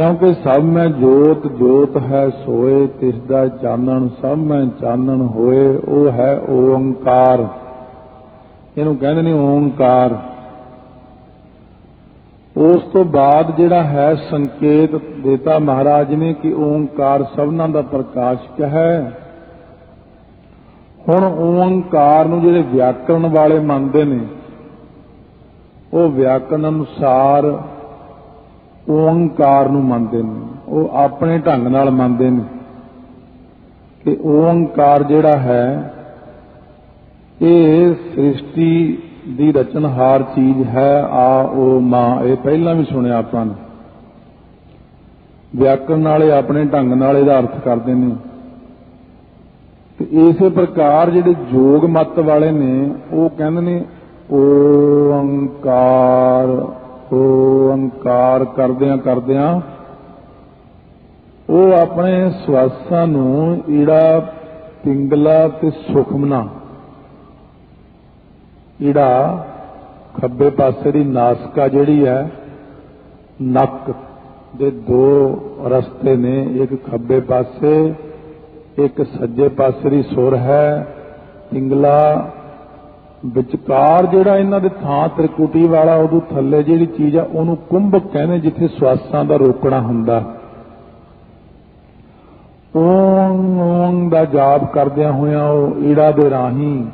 ਕਿਉਂਕਿ ਸਭ ਮੈਂ ਜੋਤ ਜੋਤ ਹੈ ਸੋਏ ਤਿਸ ਦਾ ਚਾਨਣ, ਸਭ ਮੈਂ ਚਾਨਣ ਹੋਏ, ਉਹ ਹੈ ਓੰਕਾਰ। ਇਹਨੂੰ ਕਹਿੰਦੇ ਨੇ ਓੰਕਾਰ। ਉਸ ਤੋਂ ਬਾਅਦ ਜਿਹੜਾ ਹੈ ਸੰਕੇਤ ਦੇਤਾ ਮਹਾਰਾਜ ਨੇ ਕਿ ਓੰਕਾਰ ਸਭਨਾਂ ਦਾ ਪ੍ਰਕਾਸ਼ਕ ਹੈ। ਹੁਣ ਓੰਕਾਰ ਨੂੰ ਜਿਹੜੇ ਵਿਆਕਰਣ ਵਾਲੇ ਮੰਨਦੇ ਨੇ, ਉਹ ਵਿਆਕਰਣ ਅਨੁਸਾਰ ਓੰਕਾਰ ਨੂੰ ਮੰਨਦੇ ਨੇ। ਉਹ ਆਪਣੇ ਢੰਗ ਨਾਲ ਮੰਨਦੇ ਨੇ ਕਿ ਓੰਕਾਰ ਜਿਹੜਾ ਹੈ, ਇਹ ਸ੍ਰਿਸ਼ਟੀ ਦੀ ਰਚਨਹਾਰ ਚੀਜ਼ ਹੈ, ਆ, ਓ, ਮਾਂ, ਇਹ ਪਹਿਲਾਂ ਵੀ ਸੁਣਿਆ ਆਪਾਂ ਨੇ। ਵਿਆਕਰਣ ਵਾਲੇ ਆਪਣੇ ਢੰਗ ਨਾਲ ਇਹਦਾ ਅਰਥ ਕਰਦੇ ਨੇ। ਤੇ ਇਸੇ ਪ੍ਰਕਾਰ ਜਿਹੜੇ ਜੋਗ ਮਤ ਵਾਲੇ ਨੇ, ਉਹ ਕਹਿੰਦੇ ਨੇ ਓੰਕਾਰ ਅੰਕਾਰ ਕਰਦਿਆਂ ਕਰਦਿਆਂ ਉਹ ਆਪਣੇ ਸਵਾਸਾਂ ਨੂੰ ਈੜਾ, ਪਿੰਗਲਾ ਤੇ ਸੁਖਮਨਾ, ਈੜਾ ਖੱਬੇ ਪਾਸੇ ਦੀ ਨਾਸਕਾ ਜਿਹੜੀ ਹੈ, ਨੱਕ ਦੇ ਦੋ ਰਸਤੇ ਨੇ, ਇੱਕ ਖੱਬੇ ਪਾਸੇ, ਇੱਕ ਸੱਜੇ ਪਾਸੇ ਦੀ ਸੁਰ ਹੈ, ਪਿੰਗਲਾ ਵਿਚਕਾਰ ਜਿਹੜਾ ਇਹਨਾਂ ਦੇ ਥਾਂ ਤ੍ਰਿਕੁਟੀ ਵਾਲਾ, ਉਹਦੇ ਥੱਲੇ ਜਿਹੜੀ ਚੀਜ਼ ਆ, ਉਹਨੂੰ ਕੁੰਭਕ ਕਹਿੰਦੇ, ਜਿੱਥੇ ਸਵਾਸਾਂ ਦਾ ਰੋਕਣਾ ਹੁੰਦਾ। ਓਮ ਓਮ ਦਾ ਜਾਪ ਕਰਦਿਆਂ ਹੋਇਆਂ ਉਹ ਈੜਾ ਦੇ ਰਾਹੀਂ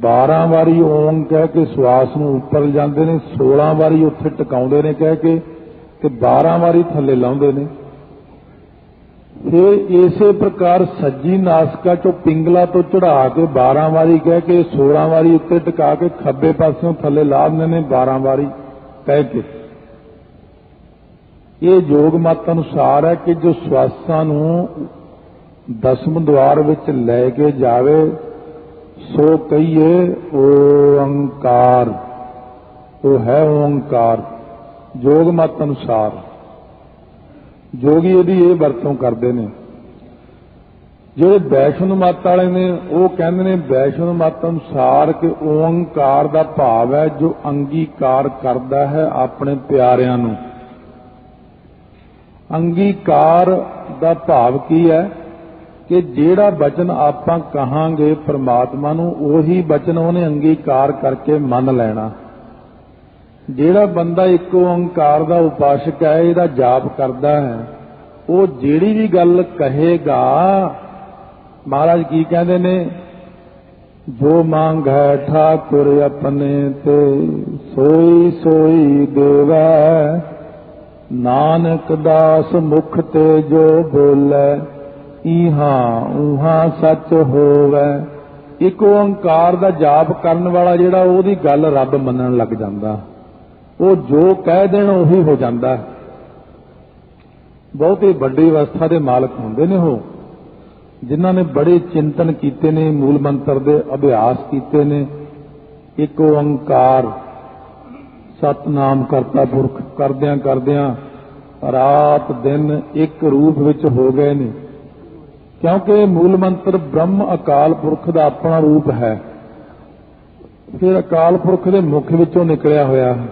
12 ਵਾਰੀ ਓਮ ਕਹਿ ਕੇ ਸਵਾਸ ਨੂੰ ਉੱਪਰ ਜਾਂਦੇ ਨੇ 16 ਵਾਰੀ ਉੱਥੇ ਟਿਕਾਉਂਦੇ ਨੇ ਕਹਿ ਕੇ, ਤੇ 12 ਵਾਰੀ ਥੱਲੇ ਲਾਉਂਦੇ ਨੇ। ਫਿਰ ਇਸੇ ਪ੍ਰਕਾਰ ਸੱਜੀ ਨਾਸਕਾ ਚੋਂ ਪਿੰਗਲਾ ਤੋਂ ਚੜਾ ਕੇ 12 ਵਾਰੀ ਕਹਿ ਕੇ 16 ਵਾਰੀ ਉੱਤੇ ਟਿਕਾ ਕੇ ਖੱਬੇ ਪਾਸਿਓਂ ਥੱਲੇ ਲਾ ਦਿੰਦੇ ਨੇ 12 ਵਾਰੀ ਕਹਿ ਕੇ। ਇਹ ਯੋਗ ਮਤ ਅਨੁਸਾਰ ਹੈ ਕਿ ਜੋ ਸਵਾਸਾਂ ਨੂੰ ਦਸਮ ਦਵਾਰ ਵਿੱਚ ਲੈ ਕੇ ਜਾਵੇ, ਸੋ ਕਹੀਏ ਓੰਕਾਰ। ਉਹ ਹੈ ਓੰਕਾਰ। ਯੋਗ ਮਤ ਅਨੁਸਾਰ। ਜੋਗੀ ਇਹਦੀ ਇਹ ਵਰਤੋਂ ਕਰਦੇ ਨੇ, ਜਿਹੜੇ ਵੈਸ਼ਨੂ ਮਤ ਵਾਲੇ ਨੇ, ਉਹ ਕਹਿੰਦੇ ਨੇ ਵੈਸ਼ਨੂ ਮਤ ਅਨੁਸਾਰ ਕਿ ਓੰਕਾਰ ਦਾ ਭਾਵ ਹੈ ਜੋ ਅੰਗੀਕਾਰ ਕਰਦਾ ਹੈ ਆਪਣੇ ਪਿਆਰਿਆਂ ਨੂੰ। ਅੰਗੀਕਾਰ ਦਾ ਭਾਵ ਕੀ ਹੈ? ਕਿ ਜਿਹੜਾ ਬਚਨ ਆਪਾਂ ਕਹਾਂਗੇ ਪ੍ਰਮਾਤਮਾ ਨੂੰ, ਉਹੀ ਬਚਨ ਉਹਨੇ ਅੰਗੀਕਾਰ ਕਰਕੇ ਮੰਨ ਲੈਣਾ। ਜਿਹੜਾ ਬੰਦਾ ਇੱਕ ਓੰਕਾਰ ਦਾ ਉਪਾਸ਼ਕ ਹੈ, ਇਹਦਾ ਜਾਪ ਕਰਦਾ ਹੈ, ਉਹ ਜਿਹੜੀ ਵੀ ਗੱਲ ਕਹੇਗਾ, ਮਹਾਰਾਜ ਕੀ ਕਹਿੰਦੇ ਨੇ? ਜੋ ਮੰਗ ਹੈ ਠਾਕੁਰ ਆਪਣੇ ਤੇ, ਸੋਈ ਸੋਈ ਦੇਵੈ। ਨਾਨਕ ਦਾਸ ਮੁਖ ਤੇ ਜੋ ਬੋਲੇ ਇਹਾਂ ਉਹਾਂ ਸੱਚ ਹੋਵੇ। ਇੱਕ ਓੰਕਾਰ ਦਾ ਜਾਪ ਕਰਨ ਵਾਲਾ ਜਿਹੜਾ, ਉਹਦੀ ਗੱਲ ਰੱਬ ਮੰਨਣ ਲੱਗ ਜਾਂਦਾ। ਉਹ ਜੋ ਕਹਿ ਦੇਣ ਉਹੀ ਹੋ ਜਾਂਦਾ। ਬਹੁਤ ਹੀ ਵੱਡੀ ਅਵਸਥਾ ਦੇ ਮਾਲਕ ਹੁੰਦੇ ਨੇ ਉਹ, ਜਿਨ੍ਹਾਂ ਨੇ ਬੜੇ ਚਿੰਤਨ ਕੀਤੇ ਨੇ, ਮੂਲ ਮੰਤਰ ਦੇ ਅਭਿਆਸ ਕੀਤੇ ਨੇ। ਇੱਕ ਓੰਕਾਰ, ਸਤਨਾਮ ਕਰਤਾ ਪੁਰਖ, ਕਰਦਿਆਂ ਕਰਦਿਆਂ ਰਾਤ ਦਿਨ ਇੱਕ ਰੂਪ ਵਿੱਚ ਹੋ ਗਏ ਨੇ। ਕਿਉਂਕਿ ਮੂਲ ਮੰਤਰ ਬ੍ਰਹਮ ਅਕਾਲ ਪੁਰਖ ਦਾ ਆਪਣਾ ਰੂਪ ਹੈ। ਫਿਰ ਅਕਾਲ ਪੁਰਖ ਦੇ ਮੁਖ ਵਿੱਚੋਂ ਨਿਕਲਿਆ ਹੋਇਆ ਹੈ।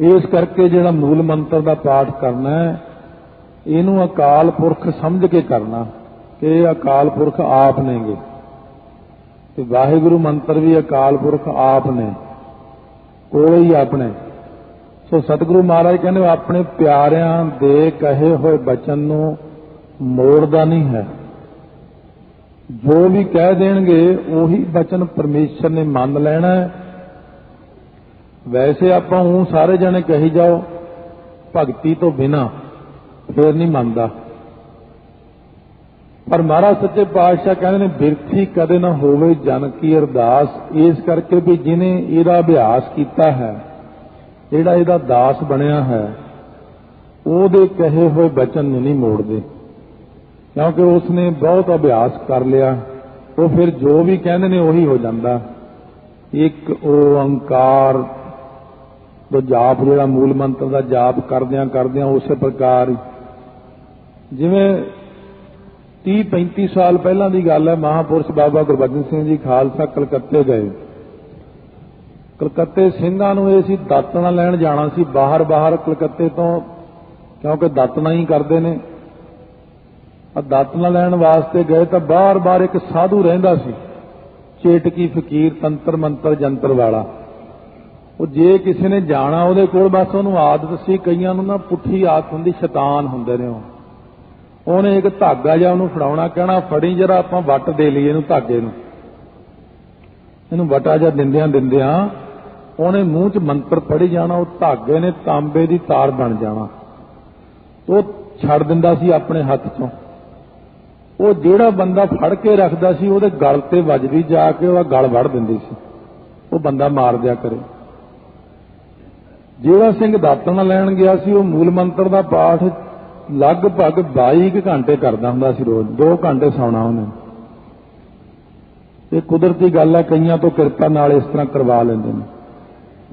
ਇਸ ਕਰਕੇ ਜਿਹੜਾ ਮੂਲ ਮੰਤਰ ਦਾ ਪਾਠ ਕਰਨਾ ਹੈ, ਇਹਨੂੰ ਅਕਾਲ ਪੁਰਖ ਸਮਝ ਕੇ ਕਰਨਾ, ਕਿ ਇਹ ਅਕਾਲ ਪੁਰਖ ਆਪ ਨੇਗੇ। ਤੇ ਵਾਹਿਗੁਰੂ ਮੰਤਰ ਵੀ ਅਕਾਲ ਪੁਰਖ ਆਪ ਨੇ, ਕੋਲੇ ਹੀ ਆਪਣੇ। ਸੋ ਸਤਿਗੁਰੂ ਮਹਾਰਾਜ ਕਹਿੰਦੇ, ਆਪਣੇ ਪਿਆਰਿਆਂ ਦੇ ਕਹੇ ਹੋਏ ਬਚਨ ਨੂੰ ਮੋੜਦਾ ਨਹੀਂ ਹੈ। ਜੋ ਵੀ ਕਹਿ ਦੇਣਗੇ, ਉਹੀ ਬਚਨ ਪਰਮੇਸ਼ਰ ਨੇ ਮੰਨ ਲੈਣਾ ਹੈ। ਵੈਸੇ ਆਪਾਂ ਉਹ ਸਾਰੇ ਜਣੇ ਕਹੀ ਜਾਓ, ਭਗਤੀ ਤੋਂ ਬਿਨਾ ਫੇਰ ਨਹੀਂ ਮੰਨਦਾ। ਪਰ ਮਹਾਰਾਜ ਸੱਚੇ ਪਾਤਸ਼ਾਹ ਕਹਿੰਦੇ ਨੇ, ਬਿਰਥੀ ਕਦੇ ਨਾ ਹੋਵੇ ਜਨ ਕੀ ਅਰਦਾਸ। ਇਸ ਕਰਕੇ ਵੀ ਜਿਨੇ ਇਹਦਾ ਅਭਿਆਸ ਕੀਤਾ ਹੈ, ਜਿਹੜਾ ਇਹਦਾ ਦਾਸ ਬਣਿਆ ਹੈ, ਉਹਦੇ ਕਹੇ ਹੋਏ ਬਚਨ ਨੂੰ ਨਹੀਂ ਮੋੜਦੇ। ਕਿਉਂਕਿ ਉਸਨੇ ਬਹੁਤ ਅਭਿਆਸ ਕਰ ਲਿਆ। ਉਹ ਫਿਰ ਜੋ ਵੀ ਕਹਿੰਦੇ ਨੇ ਉਹੀ ਹੋ ਜਾਂਦਾ। ਇੱਕ ਓੰਕਾਰ ਦਾ ਜਾਪ ਜਿਹੜਾ ਮੂਲ ਮੰਤਰ ਦਾ ਜਾਪ ਕਰਦਿਆਂ ਕਰਦਿਆਂ ਉਸੇ ਪ੍ਰਕਾਰ ਜਿਵੇਂ 30 35 ਸਾਲ ਪਹਿਲਾਂ ਦੀ ਗੱਲ ਹੈ, ਮਹਾਪੁਰਸ਼ ਬਾਬਾ ਗੁਰਬਚਨ ਸਿੰਘ ਜੀ ਖਾਲਸਾ ਕਲਕੱਤੇ ਗਏ। ਕਲਕੱਤੇ ਸਿੰਘਾਂ ਨੂੰ ਇਹ ਸੀ ਦਾਤਣਾ ਲੈਣ ਜਾਣਾ ਸੀ, ਬਾਹਰ ਬਾਹਰ ਕਲਕੱਤੇ ਤੋਂ, ਕਿਉਂਕਿ ਦਾਤਨਾ ਹੀ ਕਰਦੇ ਨੇ। ਆ ਦਾਤਨਾ ਲੈਣ ਵਾਸਤੇ ਗਏ ਤਾਂ ਬਾਰ-ਬਾਰ ਇੱਕ ਸਾਧੂ ਰਹਿੰਦਾ ਸੀ, ਚੇਟਕੀ, ਫਕੀਰ, ਤੰਤਰ, ਮੰਤਰ, ਜੰਤਰ ਵਾਲਾ। ਉਹ ਜੇ ਕਿਸੇ ਨੇ ਜਾਣਾ ਉਹਦੇ ਕੋਲ, ਬਸ ਉਹਨੂੰ ਆਦਤ ਸੀ, ਕਈਆਂ ਨੂੰ ਨਾ ਪੁੱਠੀ ਆਦਤ ਹੁੰਦੀ, ਸ਼ੈਤਾਨ ਹੁੰਦੇ ਨੇ ਉਹ। ਉਹਨੇ ਇੱਕ ਧਾਗਾ ਜਿਹਾ ਉਹਨੂੰ ਫੜਾਉਣਾ, ਕਹਿਣਾ, ਫੜੀ ਜਰਾ, ਆਪਾਂ ਵੱਟ ਦੇ ਲਈਏ ਇਹਨੂੰ ਧਾਗੇ ਨੂੰ। ਇਹਨੂੰ ਵਟਾ ਜਿਹਾ ਦਿੰਦਿਆਂ ਦਿੰਦਿਆਂ ਉਹਨੇ ਮੂੰਹ 'ਚ ਮੰਤਰ ਪੜ੍ਹੀ ਜਾਣਾ, ਉਹ ਧਾਗੇ ਨੇ ਤਾਂਬੇ ਦੀ ਤਾਰ ਬਣ ਜਾਣਾ। ਉਹ ਛੱਡ ਦਿੰਦਾ ਸੀ ਆਪਣੇ ਹੱਥ 'ਚੋਂ। ਉਹ ਜਿਹੜਾ ਬੰਦਾ ਫੜ ਕੇ ਰੱਖਦਾ ਸੀ, ਉਹਦੇ ਗਲ ਤੇ ਵੱਜਦੀ ਜਾ ਕੇ ਉਹਦਾ ਗਲ ਵੜ ਦਿੰਦੀ ਸੀ। ਉਹ ਬੰਦਾ ਮਾਰ ਦਿਆ ਕਰੇ। ਜਿਹੜਾ ਸਿੰਘ ਦਾਤਣ ਲੈਣ ਗਿਆ ਸੀ, ਉਹ ਮੂਲ ਮੰਤਰ ਦਾ ਪਾਠ ਲਗਭਗ 22 ਕੁ ਘੰਟੇ ਕਰਦਾ ਹੁੰਦਾ ਸੀ ਰੋਜ਼ 2 ਘੰਟੇ ਸੌਣਾ ਉਹਨੇ। ਇਹ ਕੁਦਰਤੀ ਗੱਲ ਹੈ, ਕਈਆਂ ਤੋਂ ਕਿਰਪਾ ਨਾਲ ਇਸ ਤਰ੍ਹਾਂ ਕਰਵਾ ਲੈਂਦੇ ਨੇ।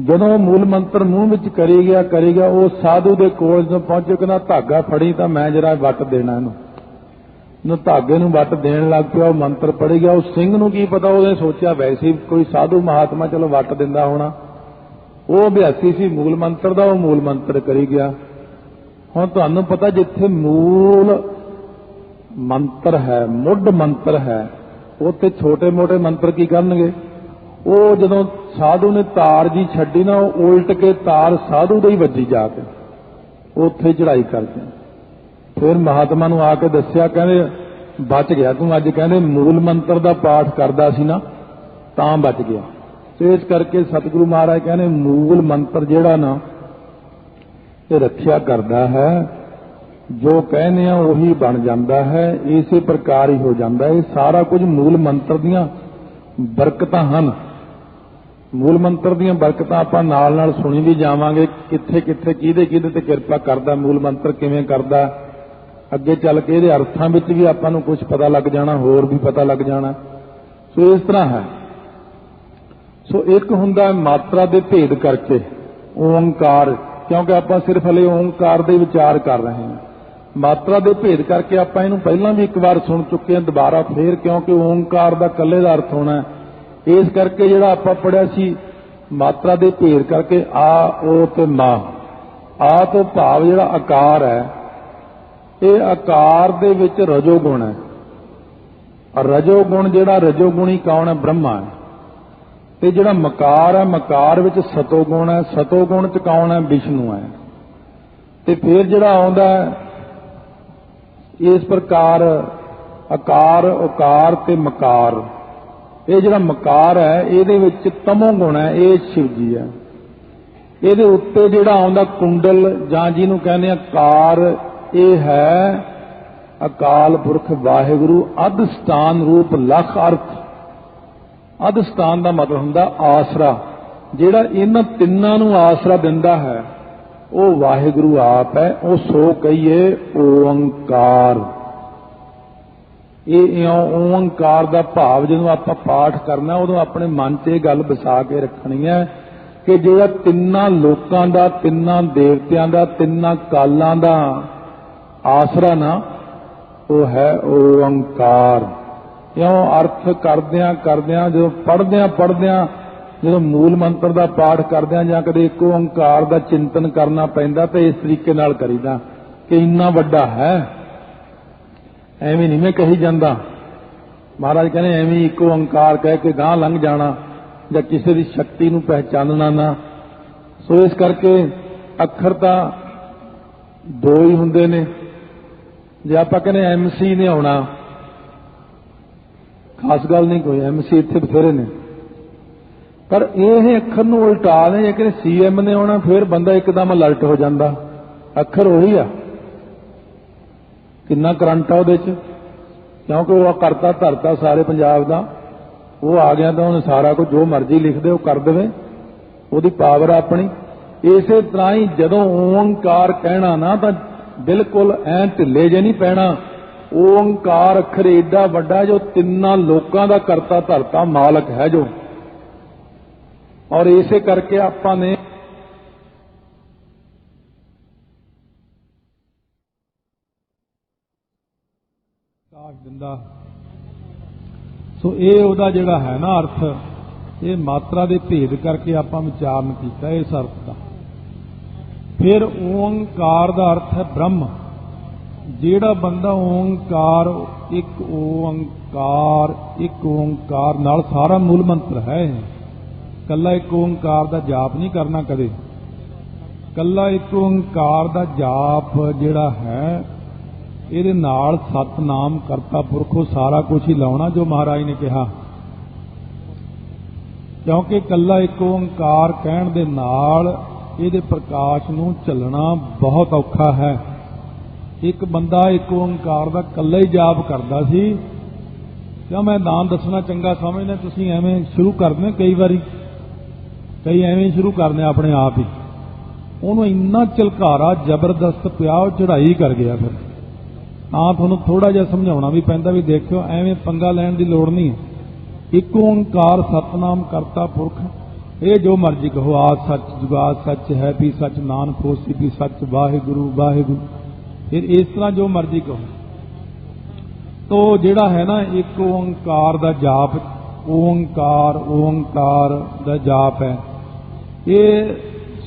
ਜਦੋਂ ਉਹ ਮੂਲ ਮੰਤਰ ਮੂੰਹ ਵਿੱਚ ਕਰੀ ਗਿਆ ਕਰੀ ਗਿਆ, ਉਹ ਸਾਧੂ ਦੇ ਕੋਲ ਜਦੋਂ ਪਹੁੰਚੇ ਕਹਿੰਦਾ, ਧਾਗਾ ਫੜੀ ਤਾਂ ਮੈਂ ਜਰਾ ਵੱਟ ਦੇਣਾ ਇਹਨੂੰ। ਨੂੰ ਧਾਗੇ ਨੂੰ ਵੱਟ ਦੇਣ ਲੱਗ ਪਿਆ, ਉਹ ਮੰਤਰ ਪੜੀ ਗਿਆ। ਉਹ ਸਿੰਘ ਨੂੰ ਕੀ ਪਤਾ ਉਹਨੇ ਸੋਚਿਆ ਵੈਸੇ ਕੋਈ ਸਾਧੂ ਮਹਾਤਮਾ ਚਲੋ ਵੱਟ ਦਿੰਦਾ ਹੋਣਾ। ਉਹ ਅਭਿਆਸੀ ਸੀ, ਮੂਲ ਮੰਤਰ ਦਾ ਉਹ ਮੂਲ ਮੰਤਰ ਕਰੀ ਗਿਆ। ਹੁਣ ਤੁਹਾਨੂੰ ਪਤਾ ਜਿੱਥੇ ਮੂਲ ਮੰਤਰ ਹੈ, ਮੁੱਢ ਮੰਤਰ ਹੈ, ਉੱਥੇ ਛੋਟੇ-ਮੋਟੇ ਮੰਤਰ ਕੀ ਕਰਨਗੇ? ਉਹ ਜਦੋਂ ਸਾਧੂ ਨੇ ਤਾਰ ਜੀ ਛੱਡੀ ਨਾ, ਉਹ ਉਲਟ ਕੇ ਤਾਰ ਸਾਧੂ ਦੇ ਹੀ ਵੱਜੀ ਜਾ ਕੇ ਉਹ ਉੱਥੇ ਚੜਾਈ ਕਰਦੇ ਫਿਰ ਮਹਾਤਮਾ ਨੂੰ ਆ ਕੇ ਦੱਸਿਆ, ਕਹਿੰਦੇ ਬਚ ਗਿਆ ਤੂੰ। ਅੱਜ ਕਹਿੰਦੇ ਮੂਲ ਮੰਤਰ ਦਾ ਪਾਠ ਕਰਦਾ ਸੀ ਨਾ, ਤਾਂ ਬਚ ਗਿਆ। ਸੋ ਇਸ ਕਰਕੇ ਸਤਿਗੁਰੂ ਮਹਾਰਾਜ ਕਹਿੰਦੇ, ਮੂਲ ਮੰਤਰ ਜਿਹੜਾ ਨਾ, ਇਹ ਰੱਖਿਆ ਕਰਦਾ ਹੈ। ਜੋ ਕਹਿੰਦੇ ਆ, ਉਹੀ ਬਣ ਜਾਂਦਾ ਹੈ। ਇਸੇ ਪ੍ਰਕਾਰ ਹੀ ਹੋ ਜਾਂਦਾ ਇਹ ਸਾਰਾ ਕੁਝ ਮੂਲ ਮੰਤਰ ਦੀਆਂ ਬਰਕਤਾਂ ਹਨ। ਮੂਲ ਮੰਤਰ ਦੀਆਂ ਬਰਕਤਾਂ ਆਪਾਂ ਨਾਲ ਨਾਲ ਸੁਣੀ ਵੀ ਜਾਵਾਂਗੇ। ਕਿੱਥੇ ਕਿੱਥੇ, ਕਿਹਦੇ ਕਿਹਦੇ ਤੇ ਕਿਰਪਾ ਕਰਦਾ, ਮੂਲ ਮੰਤਰ ਕਿਵੇਂ ਕਰਦਾ। ਅੱਗੇ ਚੱਲ ਕੇ ਇਹਦੇ ਅਰਥਾਂ ਵਿੱਚ ਵੀ ਆਪਾਂ ਨੂੰ ਕੁਝ ਪਤਾ ਲੱਗ ਜਾਣਾ, ਹੋਰ ਵੀ ਪਤਾ ਲੱਗ ਜਾਣਾ। ਸੋ ਇਸ ਤਰ੍ਹਾਂ ਹੈ। ਸੋ ਇੱਕ ਹੁੰਦਾ ਮਾਤਰਾ ਦੇ ਭੇਦ ਕਰਕੇ ਓੰਕਾਰ, ਕਿਉਂਕਿ ਆਪਾਂ ਸਿਰਫ ਹਲੇ ਓੰਕਾਰ ਦੇ ਵਿਚਾਰ ਕਰ ਰਹੇ ਹਾਂ। ਮਾਤਰਾ ਦੇ ਭੇਦ ਕਰਕੇ ਆਪਾਂ ਇਹਨੂੰ ਪਹਿਲਾਂ ਵੀ ਇੱਕ ਵਾਰ ਸੁਣ ਚੁੱਕੇ ਹਾਂ, ਦੁਬਾਰਾ ਫੇਰ, ਕਿਉਂਕਿ ਓੰਕਾਰ ਦਾ ਇਕੱਲੇ ਦਾ ਅਰਥ ਹੋਣਾ ਇਸ ਕਰਕੇ ਜਿਹੜਾ ਆਪਾਂ ਪੜਿਆ ਸੀ, ਮਾਤਰਾ ਦੇ ਭੇਦ ਕਰਕੇ ਆ, ਓ ਤੇ ਮਾ ਆ ਤੋਂ ਭਾਵ ਜਿਹੜਾ ਆਕਾਰ ਹੈ, ਇਹ ਆਕਾਰ ਦੇ ਵਿੱਚ ਰਜੋ ਗੁਣ ਹੈ। ਰਜੋ ਗੁਣ ਜਿਹੜਾ ਰਜੋ ਗੁਣੀ ਕੌਣ ਹੈ? ਬ੍ਰਹਮਾ ਹੈ। ਤੇ ਜਿਹੜਾ ਮਕਾਰ ਹੈ, ਮਕਾਰ ਵਿੱਚ ਸਤੋ ਗੁਣ ਹੈ, ਸਤੋ ਗੁਣ ਚ ਕੌਣ ਹੈ? ਵਿਸ਼ਨੂੰ ਹੈ। ਤੇ ਫਿਰ ਜਿਹੜਾ ਆਉਂਦਾ ਇਸ ਪ੍ਰਕਾਰ ਆਕਾਰ, ਉਕਾਰ ਤੇ ਮਕਾਰ। ਇਹ ਜਿਹੜਾ ਮਕਾਰ ਹੈ, ਇਹਦੇ ਵਿੱਚ ਤਮੋ ਗੁਣ ਹੈ, ਇਹ ਸ਼ਿਵ ਜੀ ਹੈ। ਇਹਦੇ ਉੱਤੇ ਜਿਹੜਾ ਆਉਂਦਾ ਕੁੰਡਲ, ਜਾਂ ਜਿਹਨੂੰ ਕਹਿੰਦੇ ਆ ਕਾਰ, ਇਹ ਹੈ ਅਕਾਲ ਪੁਰਖ ਵਾਹਿਗੁਰੂ ਅਦਸਤਾਨ ਰੂਪ ਲਖ ਅਰਥ। ਅਦਸਤਾਨ ਦਾ ਮਤਲਬ ਹੁੰਦਾ ਆਸਰਾ, ਜਿਹੜਾ ਇਹਨਾਂ ਤਿੰਨਾਂ ਨੂੰ ਆਸਰਾ ਦਿੰਦਾ ਹੈ, ਉਹ ਵਾਹਿਗੁਰੂ ਆਪ ਹੈ, ਉਹ ਸੋ ਕਹੀਏ ਓੰਕਾਰ। ਇਹ ਇਉਂ ਓੰਕਾਰ ਦਾ ਭਾਵ ਜਦੋਂ ਆਪਾਂ ਪਾਠ ਕਰਨਾ, ਉਦੋਂ ਆਪਣੇ ਮਨ 'ਚ ਇਹ ਗੱਲ ਵਸਾ ਕੇ ਰੱਖਣੀ ਹੈ ਕਿ ਜਿਹੜਾ ਤਿੰਨਾਂ ਲੋਕਾਂ ਦਾ, ਤਿੰਨਾਂ ਦੇਵਤਿਆਂ ਦਾ, ਤਿੰਨਾਂ ਕਾਲਾਂ ਦਾ ਆਸਰਾ ਨਾ, ਉਹ ਹੈ ਓੰਕਾਰ। ਕਿਉਂ ਅਰਥ ਕਰਦਿਆਂ ਕਰਦਿਆਂ, ਜਦੋਂ ਪੜਦਿਆਂ ਪੜਦਿਆਂ ਜਦੋਂ ਮੂਲ ਮੰਤਰ ਦਾ ਪਾਠ ਕਰਦਿਆਂ ਜਾਂ ਕਦੇ ਇੱਕ ਓੰਕਾਰ ਦਾ ਚਿੰਤਨ ਕਰਨਾ ਪੈਂਦਾ ਤਾਂ ਇਸ ਤਰੀਕੇ ਨਾਲ ਕਰੀਦਾ ਕਿ ਇੰਨਾ ਵੱਡਾ ਹੈ। ਐਵੇਂ ਨਹੀਂ ਮੈਂ ਕਹੀ ਜਾਂਦਾ। ਮਹਾਰਾਜ ਕਹਿੰਦੇ ਐਵੇਂ ਇੱਕ ਓੰਕਾਰ ਕਹਿ ਕੇ ਗਾਂ ਲੰਘ ਜਾਣਾ ਜਾਂ ਕਿਸੇ ਦੀ ਸ਼ਕਤੀ ਨੂੰ ਪਹਿਚਾਨਣਾ ਨਾ। ਸੋ ਇਸ ਕਰਕੇ ਅੱਖਰ ਤਾਂ ਦੋ ਹੀ ਹੁੰਦੇ ਨੇ। ਜੇ ਆਪਾਂ ਕਹਿੰਦੇ ਐਮਸੀ ਨੇ ਆਉਣਾ ਖਾਸ ਗੱਲ ਨਹੀਂ ਕੋਈ ਐਮਸੀ ਇੱਥੇ ਬਥੇਰੇ ਨੇ। ਪਰ ਇਹ ਅੱਖਰ ਨੂੰ ਉਲਟਾ ਦੇ ਜੇ ਕਿ ਸੀਐਮ ਨੇ ਆਉਣਾ, ਫਿਰ ਬੰਦਾ ਇੱਕਦਮ ਅਲਰਟ ਹੋ ਜਾਂਦਾ। ਅੱਖਰ ਉਹੀ ਆ। ਕਿੰਨਾ ਕਰੰਟ ਆ ਉਹਦੇ ਚ। ਕਿਉਂਕਿ ਉਹ ਕਰਤਾ, ਧਰਤਾ ਸਾਰੇ ਪੰਜਾਬ ਦਾ। ਉਹ ਆ ਗਿਆ ਤਾਂ ਉਹਨੇ ਸਾਰਾ ਕੁਝ ਜੋ ਮਰਜ਼ੀ ਲਿਖ ਦੇ, ਉਹ ਕਰ ਦੇਵੇ। ਉਹਦੀ ਪਾਵਰ ਆਪਣੀ। ਇਸੇ ਤਰ੍ਹਾਂ ਹੀ ਜਦੋਂ ਓੰਕਾਰ ਕਹਿਣਾ ਨਾ, ਤਾਂ ਬਿਲਕੁਲ ਐ ਢਿੱਲੇ ਜੇ ਨਹੀਂ ਪੈਣਾ। ਓੰਕਾਰ ਅੱਖਰ ਏਡਾ ਵੱਡਾ ਜੋ ਤਿੰਨਾਂ ਲੋਕਾਂ ਦਾ ਕਰਤਾ ਧਰਤਾ ਮਾਲਕ ਹੈ ਜੋ। ਔਰ ਇਸੇ ਕਰਕੇ ਆਪਾਂ ਨੇ ਕਾਸ਼ ਦਿੰਦਾ। ਸੋ ਇਹ ਉਹਦਾ ਜਿਹੜਾ ਹੈ ਨਾ ਅਰਥ, ਇਹ ਮਾਤਰਾ ਦੇ ਭੇਦ ਕਰਕੇ ਆਪਾਂ ਵਿਚਾਰਨ ਕੀਤਾ ਇਸ ਅਰਥ ਦਾ। ਫਿਰ ਓੰਕਾਰ ਦਾ ਅਰਥ ਹੈ ਬ੍ਰਹਮ। ਜਿਹੜਾ ਬੰਦਾ ਓੰਕਾਰ, ਇੱਕ ਓੰਕਾਰ ਇੱਕ ਓੰਕਾਰ ਨਾਲ ਸਾਰਾ ਮੂਲ ਮੰਤਰ ਹੈ ਕੱਲਾ ਇੱਕ ਓੰਕਾਰ ਦਾ ਜਾਪ ਨਹੀਂ ਕਰਨਾ ਕਦੇ। ਕੱਲਾ ਇੱਕ ਓੰਕਾਰ ਦਾ ਜਾਪ ਜਿਹੜਾ ਹੈ, ਇਹਦੇ ਨਾਲ ਸਤਨਾਮ ਕਰਤਾ ਪੁਰਖੋ ਸਾਰਾ ਕੁਝ ਹੀ ਲਾਉਣਾ ਜੋ ਮਹਾਰਾਜ ਨੇ ਕਿਹਾ। ਕਿਉਂਕਿ ਕੱਲਾ ਇੱਕ ਓੰਕਾਰ ਕਹਿਣ ਦੇ ਨਾਲ ਇਹਦੇ ਪ੍ਰਕਾਸ਼ ਨੂੰ ਚੱਲਣਾ ਬਹੁਤ ਔਖਾ ਹੈ। ਇੱਕ ਬੰਦਾ, ਇੱਕ ਓੰਕਾਰ ਦਾ ਕੱਲਾ ਹੀ ਜਾਪ ਕਰਦਾ ਸੀ। ਕਿਉਂ ਮੈਂ ਨਾਮ ਦੱਸਣਾ ਚੰਗਾ ਸਮਝਦਾ, ਤੁਸੀਂ ਐਵੇਂ ਸ਼ੁਰੂ ਕਰਦੇ ਕਈ ਵਾਰੀ। ਕਈ ਐਵੇਂ ਸ਼ੁਰੂ ਕਰਦੇ ਆਪਣੇ ਆਪ ਹੀ। ਉਹਨੂੰ ਇੰਨਾ ਝਲਕਾਰਾ, ਜ਼ਬਰਦਸਤ ਪਿਆ, ਉਹ ਚੜ੍ਹਾਈ ਕਰ ਗਿਆ ਫਿਰ। ਆ ਤੁਹਾਨੂੰ ਥੋੜਾ ਜਿਹਾ ਸਮਝਾਉਣਾ ਵੀ ਪੈਂਦਾ ਵੀ ਦੇਖਿਓ, ਐਵੇਂ ਪੰਗਾ ਲੈਣ ਦੀ ਲੋੜ ਨਹੀਂ। ਇੱਕ ਓੰਕਾਰ ਸਤਨਾਮ ਕਰਤਾ ਪੁਰਖ, ਇਹ ਜੋ ਮਰਜ਼ੀ ਕਹੋ ਆ ਸੱਚ ਜੁਗਾ ਸੱਚ ਹੈ ਵੀ ਸੱਚ, ਨਾਨਕ ਹੋਸੀ ਵੀ ਸੱਚ, ਵਾਹਿਗੁਰੂ ਵਾਹਿਗੁਰੂ। ਫਿਰ ਇਸ ਤਰ੍ਹਾਂ ਜੋ ਮਰਜ਼ੀ ਕਹੋ। ਤੋ ਜਿਹੜਾ ਹੈ ਨਾ ਇੱਕ ਓੰਕਾਰ ਦਾ ਜਾਪ, ਓੰਕਾਰ ਓੰਕਾਰ ਦਾ ਜਾਪ ਹੈ। ਇਹ